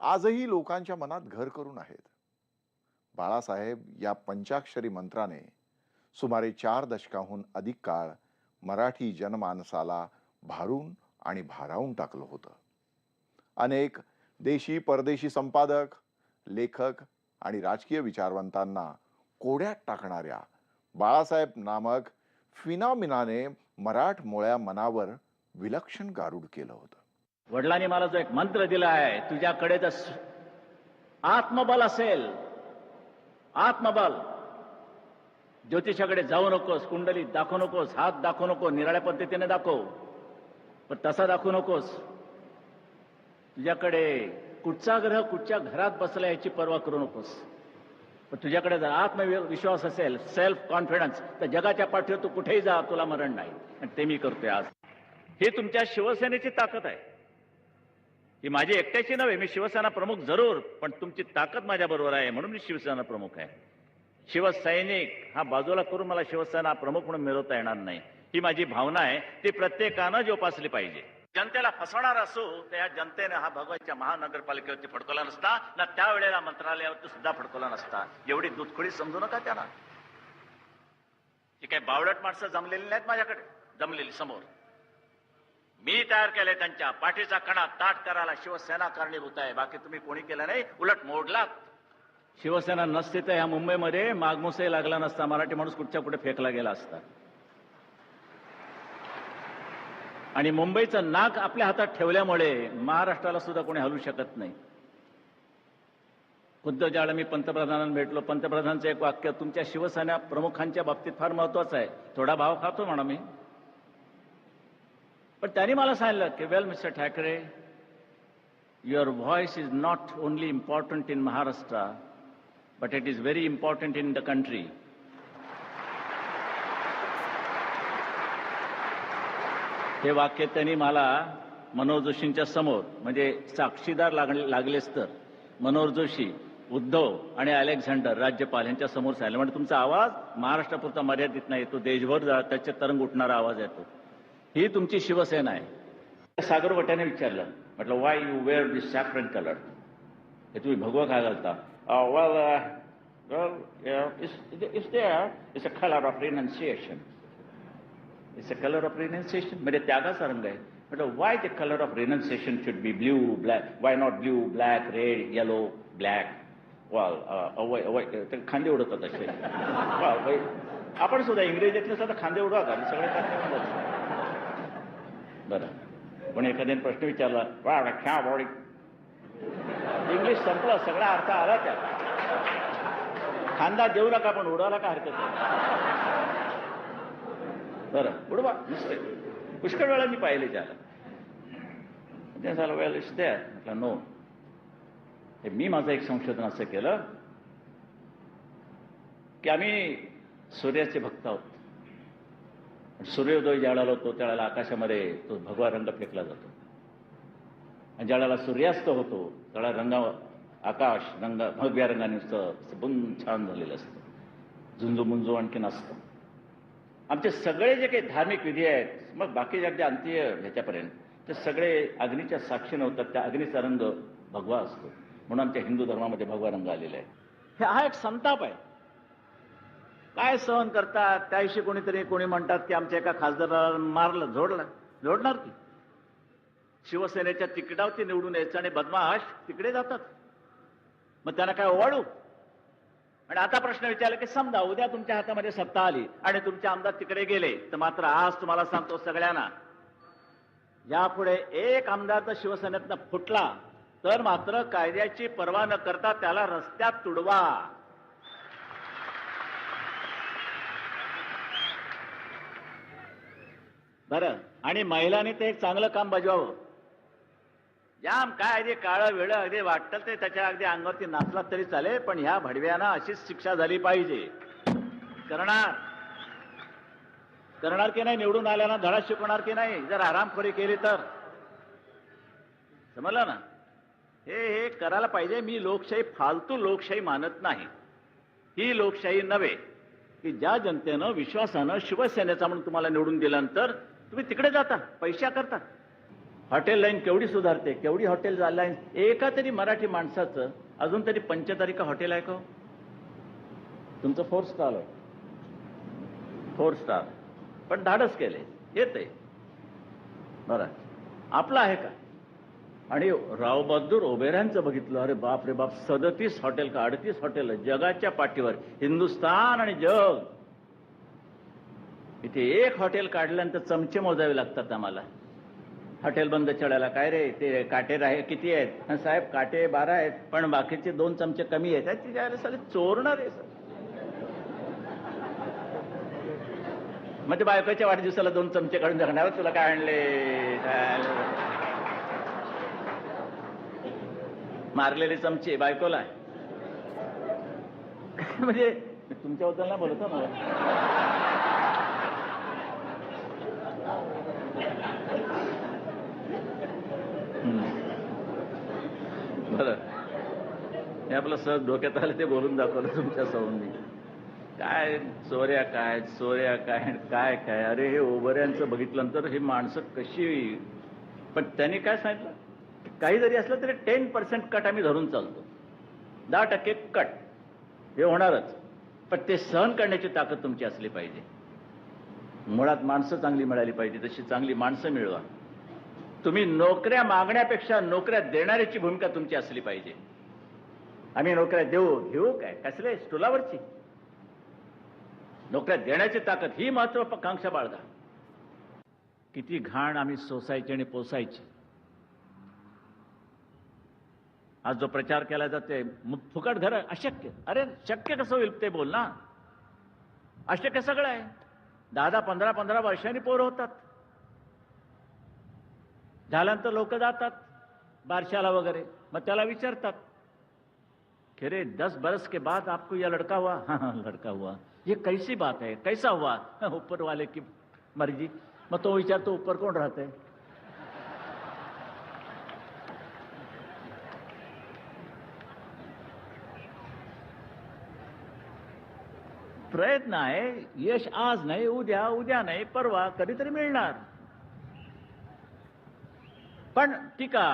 आजही लोकांच्या मनात घर करून आहेत. बाळासाहेब या पंचाक्षरी मंत्राने सुमारे चार दशकाहून अधिक काळ मराठी जनमानसाला भारून आणि भारावून टाकलं होतं. अनेक देशी परदेशी संपादक लेखक आणि राजकीय विचारवंतांना कोड्यात टाकणाऱ्या बाळासाहेब नामक फिनॉमिनाने मराठमोळ्या मनावर विलक्षण गारूड केलं होतं. वडिलांनी मला जो एक मंत्र दिला आहे तुझ्याकडे जर आत्मबल असेल आत्मबल. ज्योतिषाकडे जाऊ नकोस कुंडली दाखवू नकोस हात दाखवू नको निराळ्या पद्धतीने दाखव. पण तसा दाखवू नकोस. तुझ्याकडे कुठचा ग्रह कुठच्या घरात बसला याची पर्वा करू नकोस. पण तुझ्याकडे जर आत्मविश्वास असेल सेल्फ कॉन्फिडन्स तर जगाच्या पाठीवर तू कुठेही जा तुला मरण नाही. आणि ते मी करतोय आज. ही तुमच्या शिवसेनेची ताकद आहे. ही माझी एकट्याची नव्हे मी शिवसेना प्रमुख जरूर पण तुमची ताकद माझ्या बरोबर आहे म्हणून मी शिवसेना प्रमुख आहे. शिवसैनिक हा बाजूला करून मला शिवसेना प्रमुख म्हणून मिळवता येणार नाही. ही माझी भावना आहे ती प्रत्येकानं जोपासली पाहिजे. जनतेला फसवणार असो तर या जनतेने हा भगवानच्या महानगरपालिकेवरती फडकवला नसता ना त्यावेळेला मंत्रालयावरती सुद्धा फडकवला नसता. एवढी दुधखुळी समजू नका त्यांना. ही काही बावळट माणसं जमलेली नाहीत माझ्याकडे जमलेली समोर. मी तयार केलंय त्यांच्या पाठीचा कणा ताट करायला शिवसेना कारणीभूत आहे. बाकी तुम्ही कोणी केलं नाही? उलट मोडलात. शिवसेना नसते तर ह्या मुंबईमध्ये. मागमुसही लागला नसता. मराठी माणूस कुठच्या कुठे फेकला गेला असता. आणि मुंबईचं नाक आपल्या हातात ठेवल्यामुळे महाराष्ट्राला सुद्धा कोणी हलू शकत नाही. खुद्द ज्यावेळेला मी पंतप्रधानांना भेटलो. पंतप्रधानांचं एक वाक्य तुमच्या शिवसेना प्रमुखांच्या बाबतीत फार महत्वाचं आहे. थोडा भाव खातो म्हणा मी. पण त्यांनी मला सांगितलं की well mister Thackeray your voice is not only important in Maharashtra but it is very important in the country हे वाक्य त्यांनी मला मनोहर जोशींच्या समोर म्हणजे साक्षीदार लागले लागलेच तर. मनोहर जोशी उद्धव आणि अलेक्झांडर राज्यपाल यांच्या समोर सांगितलं. म्हणजे तुमचा आवाज महाराष्ट्रापुरता मर्यादित नाही तो देशभर जा- त्याचे तरंग उठणारा आवाज येतो. ही तुमची शिवसेना आहे. सागर वट्याने विचारलं. म्हटलं why you wear this saffron colour हे तुम्ही भगवा काय घालता? It's it's a colour of renunciation it's a colour of renunciation म्हणजे त्यागाचा रंग आहे म्हटलं why the colour of renunciation should be blue black why not blue black red yellow black वाल अवय अवय खांदे उडवतात असे. आपण सुद्धा इंग्रजीतले सुद्धा खांदे उडवा का? सगळे खांदे उडवतात. बरं. पण एखाद्याने प्रश्न विचारला वा ख्या बॉडी इंग्लिश संपलं सगळा अर्थ आला त्या खांदा देऊ नका पण उडवायला का हरकत नाही. बरं उडवा नुसते पुष्कळ वेळा मी पाहिले त्याला. ते झालं वेळ लिस्ट द्या. म्हटलं नो. हे मी माझं एक संशोधन असं केलं की आम्ही सूर्याचे भक्त आहोत. सूर्योदय ज्यावेळेला होतो त्यावेळेला आकाशामध्ये तो भगवा रंग फेकला जातो. आणि ज्यावेळेला सूर्यास्त होतो त्याला रंगा आकाश रंग भगव्या रंगाने सबंद छान झालेलं असतं. झुंजू मुंजू आणखीन असतं. आमचे सगळे जे काही धार्मिक विधी आहेत मग बाकी अगदी अंतीय ह्याच्यापर्यंत ते सगळे अग्नीच्या साक्षीनं होतात त्या अग्नीचा रंग भगवा असतो. म्हणून आमच्या हिंदू धर्मामध्ये भगवा रंग आलेला आहे. हे हा एक संताप आहे. काय सहन करतात? त्याविषयी कोणीतरी कोणी म्हणतात की आमच्या एका खासदाराला मारलं झोडलं झोडणार की? शिवसेनेच्या तिकिटावरती निवडून यायचं आणि बदमाश तिकडे जातात. मग त्यांना काय ओवाळू? आणि आता प्रश्न विचारला की समजा उद्या तुमच्या हातामध्ये सत्ता आली आणि तुमचे आमदार तिकडे गेले तर मात्र आज तुम्हाला सांगतो सगळ्यांना यापुढे एक आमदार जर शिवसेनेतनं फुटला तर मात्र कायद्याची पर्वा न करता त्याला रस्त्यात तुडवा. बरं. आणि महिलांनी ते एक चांगलं काम बजवावं. जाम काय अगदी काळं वेळ अगदी वाटतं ते त्याच्या अगदी अंगावरती नाचलात तरी चालेल पण ह्या भडव्यांना अशीच शिक्षा झाली पाहिजे. करणार. करणार की नाही निवडून आल्यानं धडा शिकवणार की नाही जर आरामखोरी केली तर. समजलं ना? हे हे करायला पाहिजे मी लोकशाही फालतू लोकशाही मानत नाही. ही लोकशाही नव्हे की ज्या जनतेनं विश्वासानं शिवसेनेचा म्हणून तुम्हाला निवडून दिल्यानंतर तुम्ही तिकडे जाता पैशा करता. हॉटेल लाईन केवढी सुधारते केवढी हॉटेल लाईन एका तरी मराठी माणसाचं अजून तरी पंचतारिका हॉटेल आहे का हो? तुमचं फोर स्टार आहे. फोर स्टार पण धाडस केले येते बरं. आपलं आहे का? आणि रावबहादूर ओबेऱ्यांचं बघितलं अरे बाप रे बाप सदतीस हॉटेल का अडतीस हॉटेल जगाच्या पाठीवर हिंदुस्तान आणि जग. इथे एक हॉटेल काढल्यानंतर चमचे मोजावे लागतात आम्हाला. हॉटेल बंद चढायला. काय रे ते काटे राहे किती आहेत? साहेब काटे बारा आहेत पण बाकीचे दोन चमचे कमी आहेत. तिच्या आईला साले चोरणार आहे मग ते बायकोच्या वाढदिवसाला दोन चमचे काढून जगणार तुला काय आणले? मारलेले चमचे बायकोला. म्हणजे मी तुमच्याबद्दल ना बोलतो मला हम्म. बरं हे आपलं सहज डोक्यात आलं ते बोलून दाखवलं तुमच्या सौंनी काय चोऱ्या काय चोऱ्या काय काय काय? अरे हे ओबऱ्यांचं बघितल्यानंतर हे माणसं कशी पण त्यांनी काय सांगितलं? काही जरी असलं तरी टेन पर्सेंट कट आम्ही धरून चालतो. दहा टक्के कट हे होणारच. पण ते सहन करण्याची ताकद तुमची असली पाहिजे. मुळात माणसं चांगली मिळाली पाहिजे तशी चांगली माणसं मिळवा. तुम्ही नोकऱ्या मागण्यापेक्षा नोकऱ्या देणाऱ्याची भूमिका तुमची असली पाहिजे. आम्ही नोकऱ्या देऊ घेऊ काय? कसले? स्टुलावरची. नोकऱ्या देण्याची ताकद ही महत्वाकांक्षा बाळगा. किती घाण आम्ही सोसायची आणि पोसायची. आज जो प्रचार केला जाते फुकट घर अशक्य. अरे शक्य कसं होईल ते बोल ना. अशक्य सगळं आहे. दहा दहा पंधरा पंधरा वर्षांनी पोर होतात. झाल्यानंतर लोक जातात बारशाला वगैरे. मग त्याला विचारतात कि रे दस बरस के बाद आपको यह लड़का हुआ? हाँ हाँ लड़का हुआ। ये कैसी बात है? कैसा हुआ? ऊपर वाले की मर्जी। मग तो विचारतो ऊपर कोण राहते प्रयत्न आहे यश आज नाही उद्या उद्या नाही परवा कधीतरी मिळणार पण टीका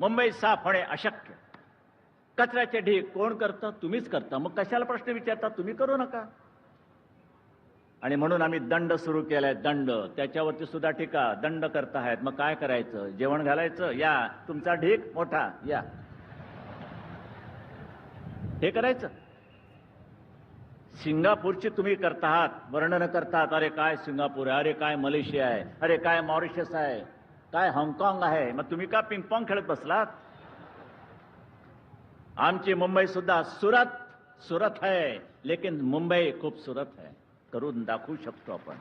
मुंबई साफ होणे अशक्य। कचऱ्याचे ढीक कोण करतं? तुम्हीच करता. मग कशाला प्रश्न विचारता? तुम्ही करू नका. आणि म्हणून आम्ही दंड सुरू केलाय. दंड. त्याच्यावरती सुद्धा टीका. दंड करता आहेत मग काय करायचं? जेवण घालायचं? या. तुमचा ढीक मोठा. या. हे करायचं. सिंगापूरची तुम्ही करता आहात वर्णन करतात. अरे काय सिंगापूर आहे? अरे काय मलेशिया आहे? अरे काय मॉरिशस आहे? काय हाँगकाँग आहे? मग तुम्ही का पिंगपॉंग खेळत बसलात? आमची मुंबई सुद्धा सुरत सुरत आहे लेकिन मुंबई खूप सुरत आहे करून दाखवू शकतो आपण.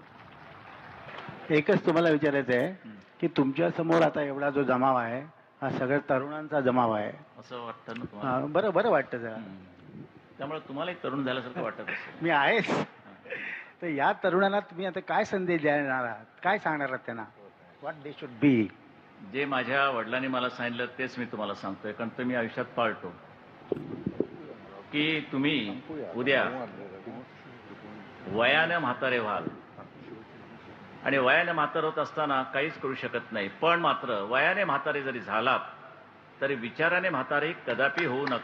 एकच तुम्हाला विचारायचं आहे की तुमच्यासमोर आता एवढा जो जमाव आहे हा सगळ्या तरुणांचा जमाव आहे. असं वाटतं ना तुम्हाला? हा, बरं बरं वाटतं जरा. त्यामुळे तुम्हालाही तरुण झाल्यासारखं वाटत असेल. मी आहेच. तर या तरुणांना तुम्ही आता काय संदेश देणार आहात? काय सांगणार आहात त्यांना? What they should B J माझ्या वडिलांनी मला सांगितलं तेच मी तुम्हाला सांगतोय कारण ते मी आयुष्यात पाळतो. की तुम्ही उद्या वयाने म्हातारे व्हाल. आणि वयाने म्हातार होत असताना काहीच करू शकत नाही. पण मात्र वयाने म्हातारे जरी झालात तरी विचाराने म्हातारे कदापि होऊ नका.